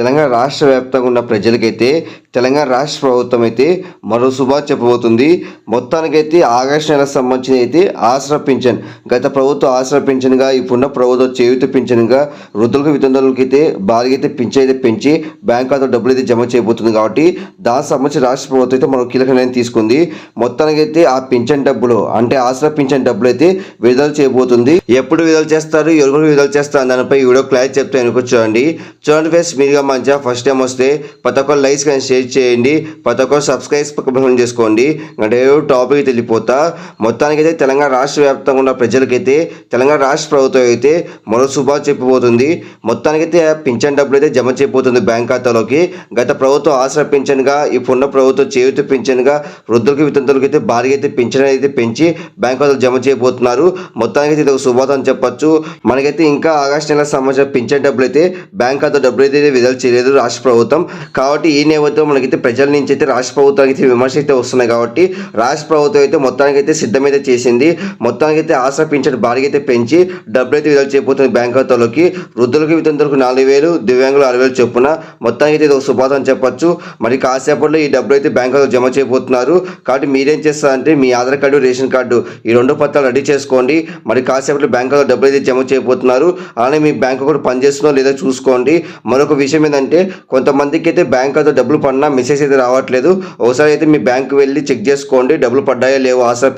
తెలంగాణ రాష్ట్ర వ్యాప్తంగా ఉన్న ప్రజలకైతే తెలంగాణ రాష్ట్ర ప్రభుత్వం అయితే మరో శుభా చెప్పబోతుంది. మొత్తానికైతే ఆగస్టు నెలకు సంబంధించిన అయితే ఆసరా పింఛన్. గత ప్రభుత్వ ఆసరా పింఛన్గా ఇప్పుడున్న ప్రభుత్వ చేయుత పింఛన్గా వృద్ధులకు వితంతువులకి అయితే భారీగా అయితే పింఛన్ అయితే పెంచి బ్యాంక్ ఖాతా డబ్బులు అయితే జమ చేయబోతుంది కాబట్టి దానికి సంబంధించి రాష్ట్ర ప్రభుత్వం అయితే మరో కీలక నిర్ణయం తీసుకుంది. మొత్తానికైతే ఆ పింఛన్ డబ్బులు అంటే ఆసరా పింఛన్ డబ్బులు అయితే విడుదల చేయబోతుంది. ఎప్పుడు విడుదల చేస్తారు ఎవరు విడుదల చేస్తారు దానిపై వీడియో క్లారిటీ చెప్తే వెనుక చూడండి. చూడండి ఫేస్ మీరుగా మంచిగా ఫస్ట్ టైం వస్తే ప్రతి ఒక్కరు లైక్స్ కానీ షేర్ చేయండి ప్రతి ఒక్కరు సబ్స్క్రైబ్ పక్కన చేసుకోండి. అంటే టాపిక్ వెళ్ళిపోతా. మొత్తానికైతే తెలంగాణ రాష్ట్ర వ్యాప్తంగా ఉన్న ప్రజలకైతే తెలంగాణ రాష్ట్ర ప్రభుత్వం అయితే మరో శుభా చెప్పబోతుంది. మొత్తానికైతే పింఛన్ డబ్బులు అయితే జమ చేయబోతుంది బ్యాంక్ ఖాతాలోకి. గత ప్రభుత్వం ఆసరా పింఛన్గా ఇప్పుడున్న ప్రభుత్వం చేయుత పింఛన్గా వృద్ధులకి వితంతులకి అయితే భారీగా అయితే పింఛన్ అయితే పెంచి బ్యాంక్ ఖాతాలు జమ చేయబోతున్నారు. మొత్తానికి ఇది ఒక శుభాతం చెప్పచ్చు. మనకైతే ఇంకా ఆగస్టు నెల సంబంధించిన పింఛన్ డబ్బులు అయితే బ్యాంక్ ఖాతా డబ్బులు అయితే విడుదల చేయలేదు రాష్ట్ర ప్రభుత్వం. కాబట్టి ఈ నేపథ్యంలో మనకైతే ప్రజల నుంచి అయితే రాష్ట్ర ప్రభుత్వానికి అయితే విమర్శ అయితే వస్తున్నాయి కాబట్టి రాష్ట్ర ప్రభుత్వం అయితే మొత్తానికి అయితే సిద్ధమైతే చేసింది. మొత్తానికైతే ఆశ పింఛన్ భారీ అయితే పెంచి డబ్బులు అయితే విడుదల చేయబోతుంది బ్యాంక్ ఖాతాలోకి. వృద్ధులకు వితంతులకు నాలుగు వేలు దివ్యాంగులు ఆరు వేలు చొప్పున మొత్తానికి అయితే ఇది ఒక అని చెప్పొచ్చు. మరి కాసేపట్లో ఈ డబ్బులు అయితే బ్యాంక్ ఖాతాలో జమ చేయబోతున్నారు. కాబట్టి మీరేం చేస్తారంటే మీ ఆధార్ కార్డు రేషన్ కార్డు ఈ రెండు పత్రాలు రెడీ చేసుకోండి. మరి కాసేపట్లో బ్యాంక్ ఖాతాలో డబ్బులు అయితే జమ చేయబోతున్నారు. అలానే మీ బ్యాంక్ అకౌంట్ పనిచేస్తుందో లేదో చూసుకోండి. మరొక విషయం ఏంటంటే కొంతమందికి అయితే బ్యాంక్ ఖాతా డబ్బులు పడినా మెసేజ్ అయితే రావట్లేదు. ఒకసారి అయితే మీ బ్యాంక్ వెళ్ళి చెక్ చేసుకోండి డబ్బులు పడ్డాయో లేవో ఆసరా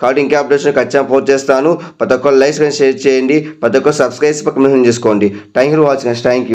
కాబట్టి ఇంకా అప్డేషన్ ఖచ్చితంగా పోస్ట్ చేస్తాను. ప్రతి ఒక్కరు లైక్స్ కానీ షేర్ చేయండి ప్రతి ఒక్కరు సబ్స్క్రైబ్ పక్కన చేసుకోండి. Thank you for watching thank you